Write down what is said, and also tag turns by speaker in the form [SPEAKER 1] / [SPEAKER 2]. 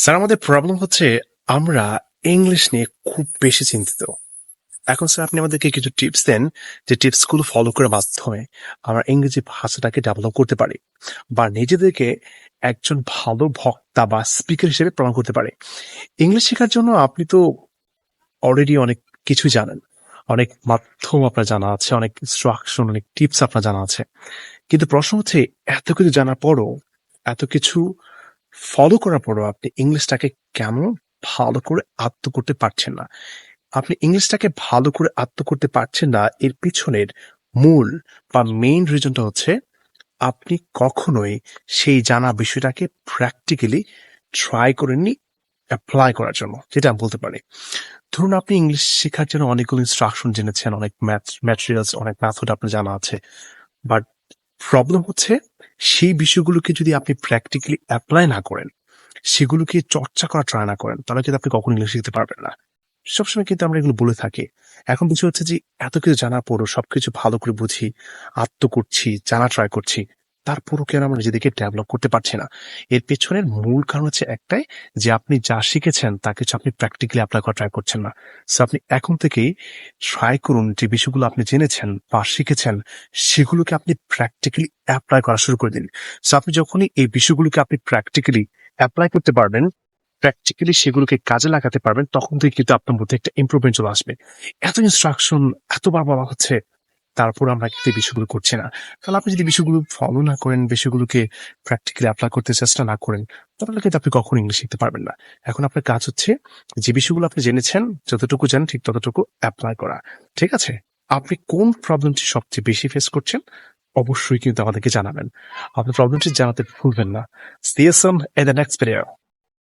[SPEAKER 1] Sir, আমাদের problem হচ্ছে আমরা ইংলিশ নিয়ে খুব বেশি চিন্তিত। এখন স্যার, আপনি আমাদেরকে কিছু টিপস দেন যে টিপসগুলো ফলো করার মাধ্যমে আমরা ইংরেজি ভাষাটাকে ডেভেলপ করতে পারি বা নিজেদেরকে একজন ভালো বক্তা বা স্পিকার হিসেবে প্রমাণ করতে পারি। ইংলিশ শেখার জন্য আপনি তো অলরেডি অনেক কিছু জানেন। অনেক মাধ্যম আপনার জানা আছে, অনেক ইনস্ট্রাকশন অনেক টিপস আপনার জানা আছে। কিন্তু প্রশ্ন হচ্ছে, এত কিছু জানার পরও এত কিছু ফলো করার পরও আপনি ইংলিশটাকে কেমন ভালো করে আত্ম করতে পারছেন না। আপনি ইংলিশটাকে ভালো করে আত্ম করতে পারছেন না, এর পিছনের মূল বা মেইন রিজনটা হচ্ছে আপনি কখনোই সেই জানা বিষয়টাকে প্র্যাকটিক্যালি ট্রাই করেননি অ্যাপ্লাই করার জন্য, যেটা আমি বলতে পারি। ধরুন আপনি ইংলিশ শেখার জন্য অনেকগুলো ইনস্ট্রাকশন জেনেছেন, অনেক ম্যাথ ম্যাটেরিয়ালস অনেক মেথড আপনার জানা আছে বাট প্রবলেম হচ্ছে সেই বিষয়গুলোকে যদি আপনি প্র্যাকটিক্যালি অ্যাপ্লাই না করেন, সেগুলোকে চর্চা করা ট্রাই না করেন, তাহলে কিন্তু আপনি কখনো ইংলিশ শিখতে পারবেন না। সবসময় কিন্তু আমরা এগুলো বলে থাকি। এখন বিষয় হচ্ছে যে, এত কিছু জানার পরও সবকিছু ভালো করে বুঝি আত্ম করছি জানা ট্রাই করছি তারপরও কেন আমরা নিজেদেরকে ডেভেলপ করতে পারছি না। এর পেছনের মূল কারণ হচ্ছে একটাই যে আপনি যা শিখেছেন, তা কিছু আপনি প্র্যাকটিক্যালি অ্যাপ্লাই করা ট্রাই করছেন না। সো আপনি এখন থেকেই ট্রাই করুন যে বিষয়গুলো আপনি জেনেছেন বা শিখেছেন, সেগুলোকে আপনি প্র্যাকটিক্যালি অ্যাপ্লাই করা শুরু করে দিন। সো আপনি যখনই এই বিষয়গুলোকে আপনি প্র্যাকটিক্যালি অ্যাপ্লাই করতে পারবেন প্র্যাকটিক্যালি সেগুলোকে কাজে লাগাতে পারবেন, তখন থেকে কিন্তু আপনার মধ্যে একটা ইমপ্রুভমেন্ট চলে আসবে। এত ইনস্ট্রাকশন এতবার বলা হচ্ছে তারপর আমরা কিন্তু বিষয়গুলো করছি না। তাহলে আপনি যদি বিষয়গুলো ফলো না করেন, বিষয়গুলোকে প্র্যাকটিক্যালি অ্যাপ্লাই করতে চেষ্টা না করেন, তাহলে কিন্তু আপনি কখনো ইংলিশ শিখতে পারবেন না। এখন আপনার কাজ হচ্ছে যে বিষয়গুলো আপনি জেনেছেন, যতটুকু জানেন ঠিক ততটুকু অ্যাপ্লাই করা। ঠিক আছে? আপনি কোন প্রবলেমটি সবচেয়ে বেশি ফেস করছেন, অবশ্যই কিন্তু আমাদেরকে জানাবেন। আপনার প্রবলেমটি জানাতে ভুলবেন না। C S N A the next